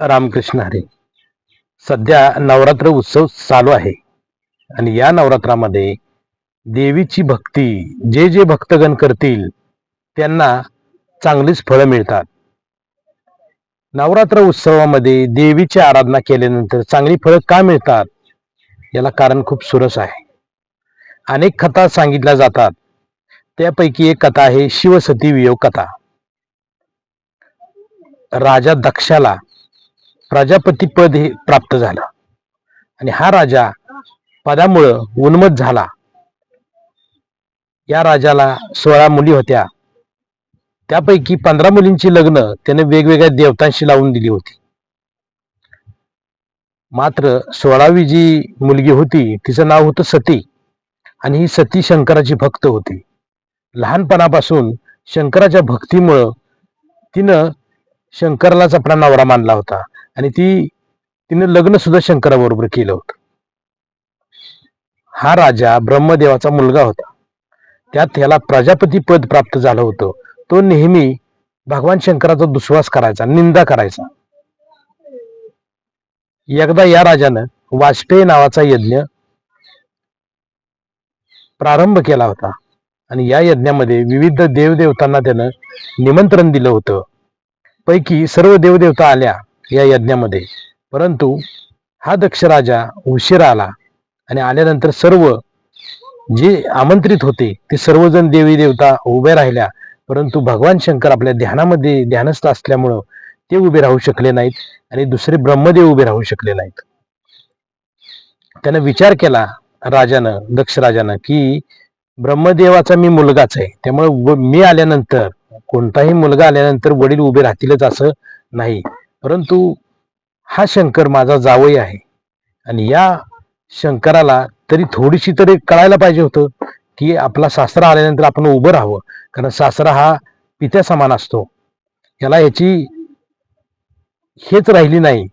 रामकृष्ण हरी. सध्या नवरात्र उत्सव चालू आहे. आणि या नवरात्रामध्ये देवीची भक्ती जे जे भक्तगण करतील त्यांना चांगलीच फळं मिळतात. नवरात्र उत्सवामध्ये देवीची आराधना केल्यानंतर चांगली फळं का मिळतात? याला कारण खूप सुरस आहे. अनेक कथा सांगितल्या जातात. त्यापैकी एक कथा आहे शिवसती वियोग कथा. राजा दक्षाला प्रजापती पद हे प्राप्त झालं. आणि हा राजा पदामुळं उन्मत झाला. या राजाला सोळा मुली होत्या. त्यापैकी पंधरा मुलींची लग्न त्याने वेगवेगळ्या देवतांशी लावून दिली होती. मात्र सोळावी जी मुलगी होती तिचं नाव होतं सती. आणि ही सती शंकराची भक्त होती. लहानपणापासून शंकराच्या भक्तीमुळं तिनं शंकरलाच आपला नवरा मानला होता. आणि ती तिने लग्न सुद्धा शंकराबरोबर केलं होतं. हा राजा ब्रह्मदेवाचा मुलगा होता. त्यात त्याला प्रजापती पद प्राप्त झालं होतं. तो नेहमी भगवान शंकराचा दुस्वास करायचा निंदा करायचा. एकदा या राजानं वाजपेयी नावाचा यज्ञ प्रारंभ केला होता. आणि या यज्ञामध्ये विविध देवदेवतांना त्यानं निमंत्रण दिलं होतं. पैकी सर्व देवदेवता आल्या. या यज्ञामध्ये. परंतु हा दक्ष राजा उशिरा आला आणि आल्यानंतर सर्व जे आमंत्रित होते ते सर्वजण देवी देवता उभे राहिल्या. परंतु भगवान शंकर आपल्या ध्यानामध्ये ध्यानस्थ असल्यामुळं ते उभे राहू शकले नाहीत आणि दुसरे ब्रह्मदेव उभे राहू शकले नाहीत. त्यानं विचार केला राजानं दक्ष राजानं की ब्रह्मदेवाचा मी मुलगाच आहे. त्यामुळे मी आल्यानंतर कोणताही मुलगा आल्यानंतर वडील उभे राहतीलच असं नाही. परंतु हा शंकर माझा जावई आहे. आणि या शंकराला तरी थोडीशी तरी कळायला पाहिजे होतं की आपला सासरा आल्यानंतर आपण उभं राहावं. कारण सासरा हा पित्या समान असतो. याला याची हेच राहिली नाही.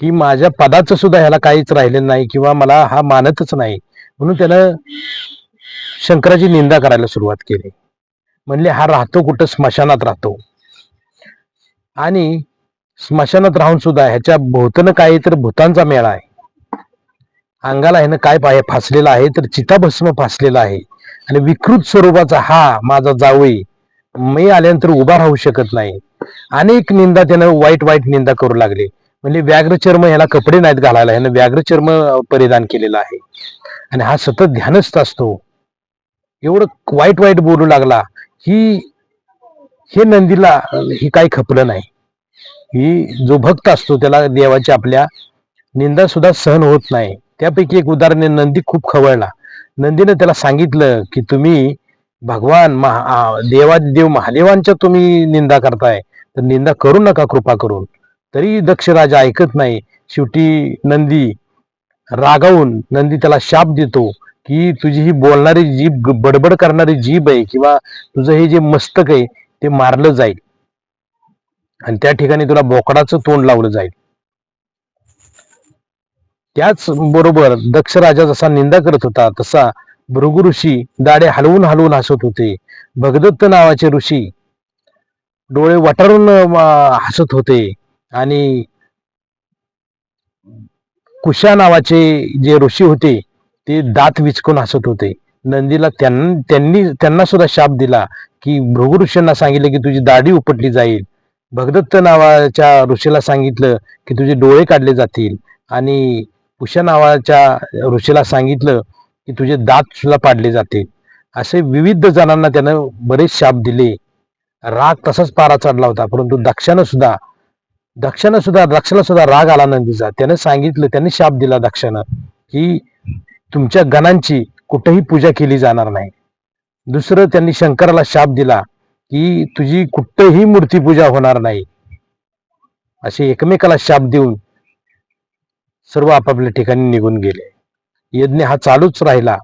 की माझ्या पदाचं सुद्धा ह्याला काहीच राहिलेलं नाही किंवा मला हा मानतच नाही. म्हणून त्यानं शंकराची निंदा करायला सुरुवात केली. म्हणले हा राहतो कुठं स्मशानात राहतो. आणि स्मशानात राहून सुद्धा ह्याच्या भोवतनं काही तर भूतांचा मेळा आहे. अंगाला ह्यानं काय पाय फासलेला आहे तर चिताभस्म फासलेला आहे. आणि विकृत स्वरूपाचा हा माझा जावई मी आल्यानंतर उभा राहू शकत नाही. अनेक निंदा त्यानं वाईट वाईट निंदा करू लागले. म्हणजे व्याघ्रचर्म ह्याला कपडे नाहीत घालायला ह्यानं व्याघ्रचर्म परिधान केलेला आहे. आणि हा सतत ध्यानस्थ असतो. एवढं वाईट वाईट बोलू लागला ही हे नंदीला ही काही खपलं नाही. ही जो भक्त असतो त्याला देवाची आपल्या निंदा सुद्धा सहन होत नाही. त्यापैकी एक उदाहरण नंदी खूप खवळला. नंदीनं त्याला सांगितलं की तुम्ही भगवान महा देवा देव महादेवांच्या तुम्ही निंदा करताय तर निंदा करू नका कृपा करून. तरी दक्ष राजा ऐकत नाही. शेवटी नंदी रागावून नंदी त्याला शाप देतो की तुझी ही बोलणारी जीभ बडबड करणारी जीभ आहे किंवा तुझं हे जे मस्तक आहे ते मारलं जाईल. आणि त्या ठिकाणी तुला बोकडाचं तोंड लावलं जाईल. त्याच बरोबर दक्ष राजा जसा निंदा करत होता तसा भृगु ऋषी दाडे हलवून हलवून हसत होते. भगदत्त नावाचे ऋषी डोळे वटारून हसत होते. आणि कुशा नावाचे जे ऋषी होते ते दात विचकून हसत होते. नंदीला त्यांनी त्यांना सुद्धा शाप दिला की भृगु ऋषींना सांगितलं की तुझी दाढी उपटली जाईल. भगदत्त नावाच्या ऋषीला सांगितलं की तुझे डोळे काढले जातील. आणि उषा नावाच्या ऋषीला सांगितलं की तुझे दात सुद्धा पाडले जातील. असे विविध जणांना त्यानं बरेच शाप दिले. राग तसाच पारा चढला होता परंतु दक्षानं सुद्धा दक्षानं सुद्धा दक्षाला सुद्धा राग आला नंदीचा त्यानं सांगितलं त्यांनी शाप दिला दक्षानं की तुमच्या गणांची कुठेही पूजा केली जाणार नाही. दुसरं त्यांनी शंकराला शाप दिला. की तुझी कुठेही मूर्तीपूजा होणार नाही. असे एकमेकाला शाप देऊन सर्व आपापल्या ठिकाणी निघून गेले. यज्ञ हा चालूच राहिला.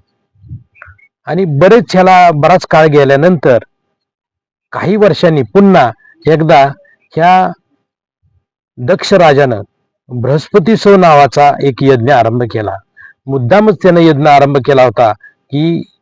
आणि बरेच ह्याला बराच काळ गेल्यानंतर काही वर्षांनी पुन्हा एकदा ह्या दक्ष राजानं बृहस्पती नावाचा एक यज्ञ आरंभ केला. मुद्दामच त्यानं यज्ञ आरंभ केला होता की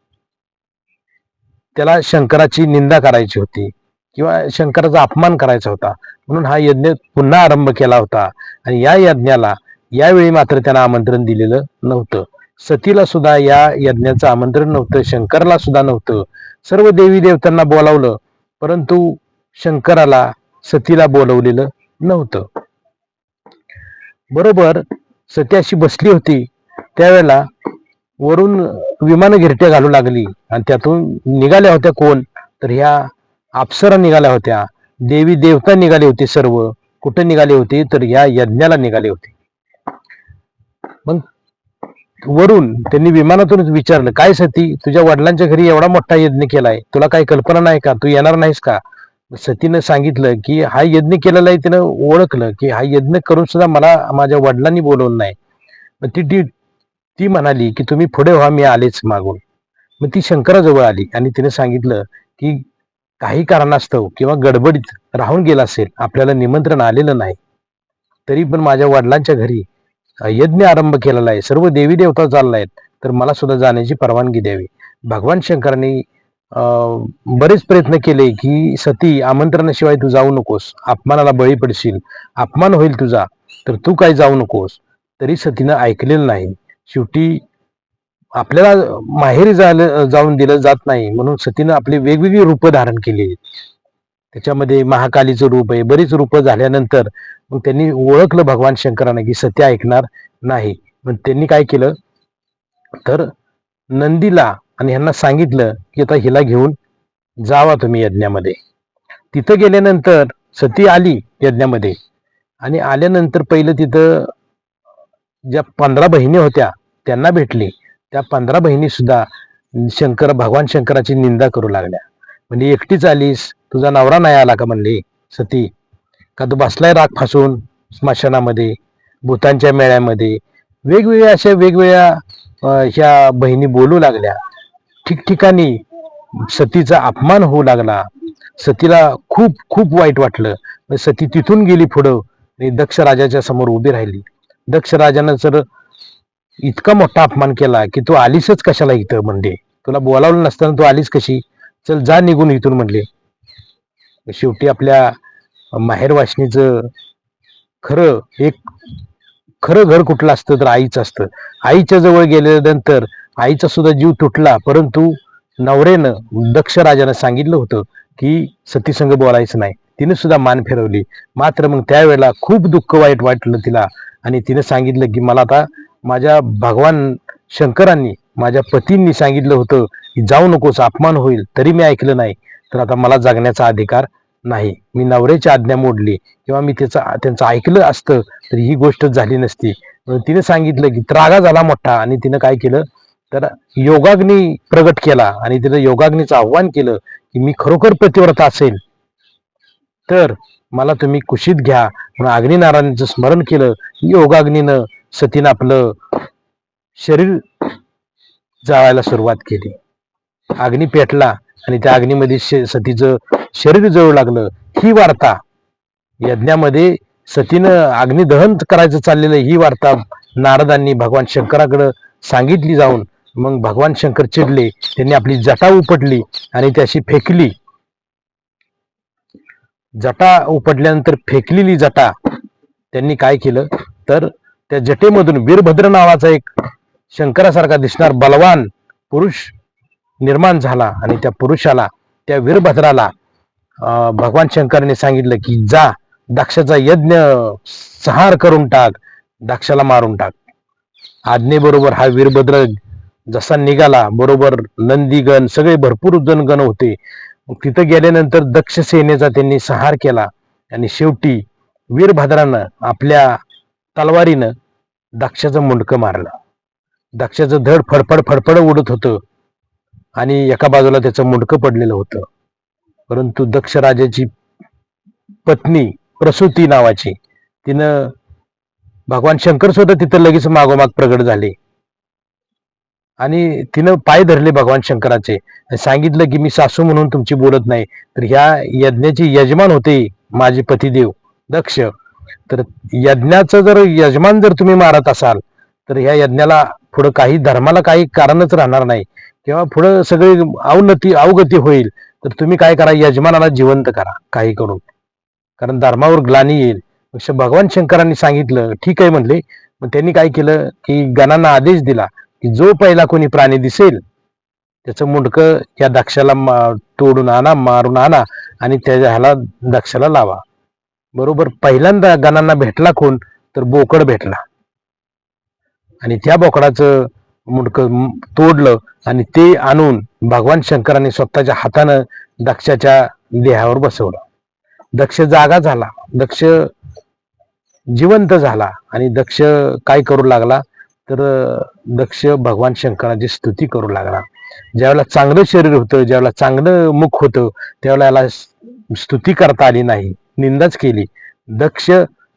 त्याला शंकराची निंदा करायची होती किंवा शंकराचा अपमान करायचा होता. म्हणून हा यज्ञ पुन्हा आरंभ केला होता. आणि या यज्ञाला यावेळी मात्र त्यांना आमंत्रण दिलेलं नव्हतं. सतीला सुद्धा या यज्ञाचं आमंत्रण नव्हतं. शंकरला सुद्धा नव्हतं. सर्व देवी देवतांना बोलावलं परंतु शंकराला सतीला बोलवलेलं नव्हतं. बरोबर सती अशी बसली होती. त्यावेळेला वरून विमान गिरट्या घालू लागली आणि त्यातून निघाल्या होत्या कोण? तर ह्या अप्सरा निघाल्या होत्या. देवी देवता निघाले होते सर्व. कुठे निघाले होते? तर या यज्ञाला निघाले होते. मग वरून त्यांनी विमानातूनच विचारलं काय सती? तुझ्या वडिलांच्या घरी एवढा मोठा यज्ञ केलाय. तुला काही कल्पना नाही का? तू येणार नाहीस का? सतीनं सांगितलं की हा यज्ञ केलेला आहे तिनं ओळखलं की हा यज्ञ करून सुद्धा मला माझ्या वडिलांनी बोलवलं नाही. ती ती म्हणाली की तुम्ही पुढे व्हा मी आलेच मागून. मग ती शंकराजवळ आली आणि तिने सांगितलं की काही कारणास्तव किंवा गडबडीत राहून गेला असेल आपल्याला निमंत्रण आलेलं नाही. तरी पण माझ्या वडिलांच्या घरी यज्ञ आरंभ केलेला आहे. सर्व देवी देवता आहेत तर मला सुद्धा जाण्याची परवानगी द्यावी. भगवान शंकरांनी बरेच प्रयत्न केले की सती आमंत्रणाशिवाय तू जाऊ नकोस. अपमानाला बळी पडशील. अपमान होईल तुझा तर तू काय जाऊ नकोस. तरी सतीनं ऐकलेलं नाही. शेवटी आपल्याला माहेरी झालं जाऊन दिलं जात नाही. म्हणून सतीनं आपली वेगवेगळी रूप धारण केली. त्याच्यामध्ये महाकालीचं रूप आहे. बरीच रूप झाल्यानंतर मग त्यांनी ओळखलं भगवान शंकरांना की सत्य ऐकणार नाही. मग त्यांनी काय केलं? तर नंदीला आणि ह्यांना सांगितलं की आता हिला घेऊन जावा तुम्ही यज्ञामध्ये. तिथं गेल्यानंतर सती आली यज्ञामध्ये. आणि आल्यानंतर पहिलं तिथं ज्या पंधरा बहिणी होत्या त्यांना भेटली. त्या पंधरा बहिणी सुद्धा शंकर भगवान शंकराची निंदा करू लागल्या. म्हणजे एकटीच आलीस? तुझा नवरा नाही आला का? म्हणली सती का तू बसलाय राग फासून स्मशानामध्ये भूतांच्या मेळ्यामध्ये? वेगवेगळ्या अशा वेगवेगळ्या ह्या बहिणी बोलू लागल्या. ठिकठिकाणी सतीचा अपमान होऊ लागला. सतीला खूप खूप वाईट वाटलं. सती तिथून गेली पुढं आणि दक्ष राजाच्या समोर उभी राहिली. दक्ष राजानं जर इतका मोठा अपमान केला की तू आलीसच कशाला इथं म्हणले? तुला बोलावलं नसताना तू आलीस कशी? चल जा निघून इथून म्हणले. शेवटी आपल्या माहेर वाशनीचं खरं एक खरं घर कुठलं असतं तर आईचं असतं. आईच्या जवळ गेल्यानंतर आईचा सुद्धा जीव तुटला परंतु नवरेनं दक्ष राजानं सांगितलं होतं की सतीसंग बोलायचं नाही. तिने सुद्धा मान फिरवली. मात्र मग त्यावेळेला खूप दुःख वाईट वाटलं तिला आणि तिने सांगितलं की मला आता माझ्या भगवान शंकरांनी माझ्या पतींनी सांगितलं होतं की जाऊ नकोस अपमान होईल तरी मी ऐकलं नाही. तर आता मला जगण्याचा अधिकार नाही. मी नवऱ्याची आज्ञा मोडली किंवा मी त्याचं त्यांचं ऐकलं असतं तर ही गोष्ट झाली नसती. तिने सांगितलं की त्रागा झाला मोठा आणि तिनं काय केलं? तर योगाग्नी प्रगट केला आणि तिनं योगाग्नीचं आव्हान केलं की मी खरोखर प्रतिव्रता असेल. तर मला तुम्ही कुशीत घ्या. म्हणून अग्निनारायणाचं स्मरण केलं. योगाग्नीनं सतीनं आपलं शरीर जाळायला सुरुवात केली. अग्नी पेटला आणि त्या अग्नीमध्ये सतीचं शरीर जळू लागलं. ही वार्ता यज्ञामध्ये सतीनं अग्निदहन करायचं चाललेलं ही वार्ता नारदांनी भगवान शंकराकडं सांगितली जाऊन मग भगवान शंकर चिडले त्यांनी आपली जटा उपटली आणि त्याशी फेकली. जटा उपटल्यानंतर फेकलेली जटा त्यांनी काय केलं? तर त्या जटेमधून वीरभद्र नावाचा एक शंकरासारखा दिसणार बलवान पुरुष निर्माण झाला आणि त्या पुरुषाला त्या वीरभद्राला भगवान शंकराने सांगितलं की जा दक्षाचा यज्ञ संहार करून टाक दक्षाला मारून टाक. आज्ञेबरोबर हा वीरभद्र जसा निघाला बरोबर नंदीगण सगळे भरपूर जनगण होते. तिथं गेल्यानंतर दक्ष सेनेचा त्यांनी संहार केला आणि शेवटी वीरभद्रानं आपल्या तलवारीनं दक्षाचं मुंडकं मारलं. दक्षाचं धड फडफड फडफड उडत होतं आणि एका बाजूला त्याचं मुंडकं पडलेलं होतं. परंतु दक्ष राजाची पत्नी प्रसूती नावाची तिनं भगवान शंकर सुद्धा तिथं लगेच मागोमाग प्रगट झाले. आणि तिनं पाय धरले भगवान शंकराचे. सांगितलं की मी सासू म्हणून तुमची बोलत नाही तर ह्या यज्ञाचे यजमान होते माझे पतिदेव दक्ष. तर यज्ञाचं जर यजमान जर तुम्ही मारत असाल तर ह्या यज्ञाला पुढं काही धर्माला काही कारणच राहणार नाही. किंवा पुढं सगळी अवनती अवगती होईल तर तुम्ही काय करा यजमानाला जिवंत करा काही करून कारण धर्मावर ग्लानी येईल. भगवान शंकरांनी सांगितलं ठीक आहे म्हणले. मग त्यांनी काय केलं की गणांना आदेश दिला की जो पहिला कोणी प्राणी दिसेल त्याचं मुंडकं या दक्षाला तोडून आणा मारून आणा आणि त्या ह्याला दक्षाला लावा. बरोबर पहिल्यांदा गणांना भेटला कोण तर बोकड भेटला. आणि त्या बोकडाचं मुडक तोडलं आणि ते आणून भगवान शंकरांनी स्वतःच्या हातानं दक्षाच्या देहावर बसवलं. दक्ष जागा झाला दक्ष जिवंत झाला आणि दक्ष काय करू लागला? तर दक्ष भगवान शंकराची स्तुती करू लागला. ज्यावेळेला चांगलं शरीर होतं ज्यावेळेला चांगलं मुख होतं त्यावेळेला याला स्तुती करता आली नाही. निंदाच केली. दक्ष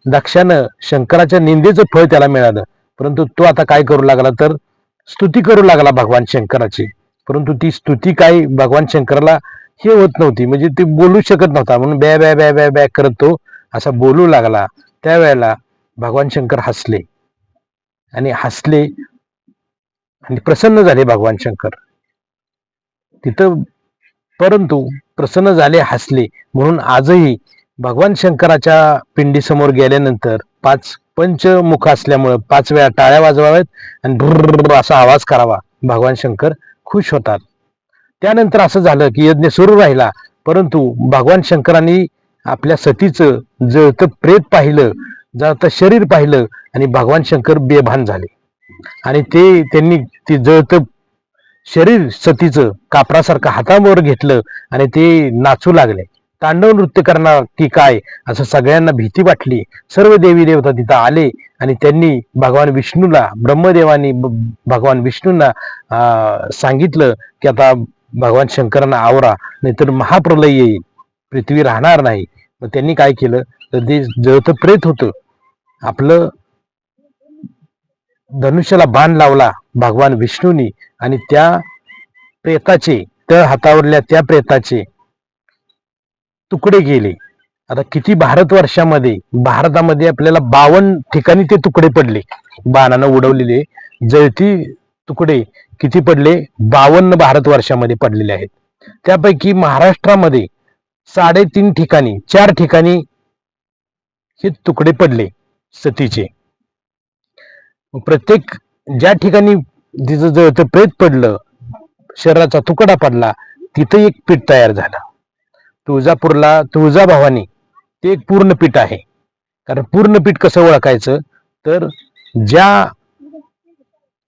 दक्षानं शंकराच्या निंदेचं फळ त्याला मिळालं. परंतु तो आता काय करू लागला तर? स्तुती करू लागला भगवान शंकराची. परंतु ती स्तुती काय भगवान शंकराला हे होत नव्हती. म्हणजे ती बोलू शकत नव्हता. म्हणून बॅ बॅ बॅ बॅ बॅ करत तो असा बोलू लागला. त्यावेळेला भगवान शंकर हसले. आणि हसले आणि प्रसन्न झाले भगवान शंकर. तिथं परंतु प्रसन्न झाले हसले. म्हणून आजही भगवान शंकराच्या पिंडीसमोर गेल्यानंतर पाच पंचमुख असल्यामुळं पाच वेळा टाळ्या वाजवाव्यात आणि भुर्र असा आवाज करावा. भगवान शंकर खुश होतात. त्यानंतर असं झालं की यज्ञ सुरू राहिला. परंतु भगवान शंकरांनी आपल्या सतीचं जळतं प्रेत पाहिलं जळतं शरीर पाहिलं आणि भगवान शंकर बेभान झाले. आणि ते त्यांनी ते जळतं शरीर सतीचं कापरासारखं हातावर घेतलं आणि ते नाचू लागले. तांडव नृत्य करणार की काय? असं सगळ्यांना भीती वाटली. सर्व देवी देवता तिथं आले आणि त्यांनी भगवान विष्णूला ब्रह्मदेवानी भगवान विष्णूंना अं, सांगितलं की आता भगवान शंकरांना आवरा नाहीतर महाप्रलय येईल. पृथ्वी राहणार नाही. मग त्यांनी काय केलं? तर ते जळतं प्रेत होतं. आपलं धनुष्याला बाण लावला भगवान विष्णूनी आणि त्या प्रेताचे तळ हातावरल्या त्या प्रेताचे तुकडे गेले आता किती भारत वर्षामध्ये भारतामध्ये आपल्याला बावन्न ठिकाणी ते तुकडे पडले. बाणानं उडवलेले जळती तुकडे किती पडले? बावन्न भारत वर्षामध्ये पडलेले आहेत. त्यापैकी महाराष्ट्रामध्ये साडेतीन ठिकाणी चार ठिकाणी हे तुकडे पडले सतीचे. प्रत्येक ज्या ठिकाणी तिचं जळतं प्रेत पडलं शरीराचा तुकडा पडला तिथं एक पीठ तयार झालं. तुळजापूरला तुळजाभवानी ते एक पूर्णपीठ आहे. कारण पूर्णपीठ कसं ओळखायचं? तर ज्या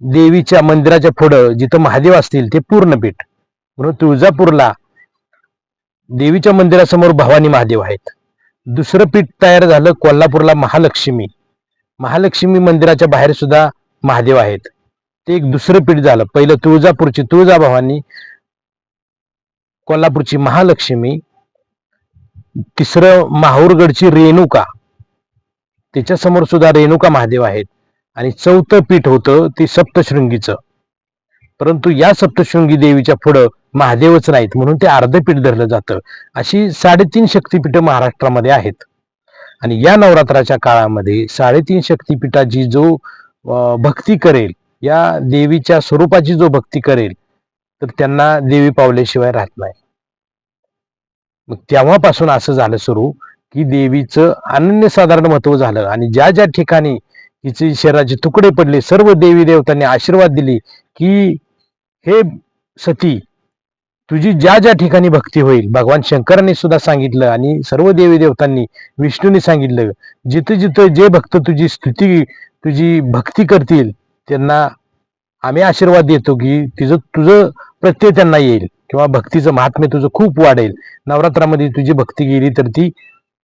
देवीच्या मंदिराच्या पुढं जिथं महादेव असतील ते पूर्णपीठ म्हणून तुळजापूरला देवीच्या मंदिरासमोर भवानी महादेव आहेत. दुसरं पीठ तयार झालं कोल्हापूरला महालक्ष्मी. महालक्ष्मी मंदिराच्या बाहेर सुद्धा महादेव आहेत. ते एक दुसरं पीठ झालं. पहिलं तुळजापूरची तुळजाभवानी कोल्हापूरची महालक्ष्मी तिसरं माहूरगडची रेणुका. त्याच्यासमोर सुद्धा रेणुका महादेव आहेत. आणि चौथं पीठ होतं ते सप्तशृंगीचं. परंतु या सप्तशृंगी देवीच्या पुढं महादेवच नाहीत म्हणून ते अर्ध पीठ धरलं जातं. अशी साडेतीन शक्तीपीठं महाराष्ट्रामध्ये आहेत. आणि या नवरात्राच्या काळामध्ये साडेतीन शक्तिपीठाची जो भक्ती करेल या देवीच्या स्वरूपाची जो भक्ती करेल तर त्यांना देवी पावल्याशिवाय राहत नाही. मग तेव्हापासून असं झालं सुरू की देवीचं अनन्यसाधारण महत्त्व झालं. आणि ज्या ज्या ठिकाणी तिचे शरीराचे तुकडे पडले सर्व देवी देवतांनी आशीर्वाद दिली की हे सती तुझी ज्या ज्या ठिकाणी भक्ती होईल भगवान शंकरांनी सुद्धा सांगितलं आणि सर्व देवी देवतांनी विष्णूने सांगितलं जिथं जिथं जे भक्त तुझी स्तुती तुझी भक्ती करतील त्यांना आम्ही आशीर्वाद देतो की तिचं तुझं प्रत्यय त्यांना येईल. किंवा भक्तीचं महात्म्य तुझं खूप वाढेल. नवरात्रामध्ये तुझी भक्ती गेली तर ती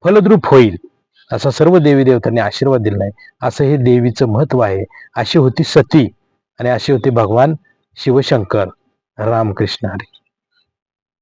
फलद्रूप होईल. असा सर्व देवी देवतांनी आशीर्वाद दिला आहे. असं हे देवीचं महत्त्व आहे. अशी होती सती आणि अशी होती भगवान शिवशंकर. रामकृष्ण हरी.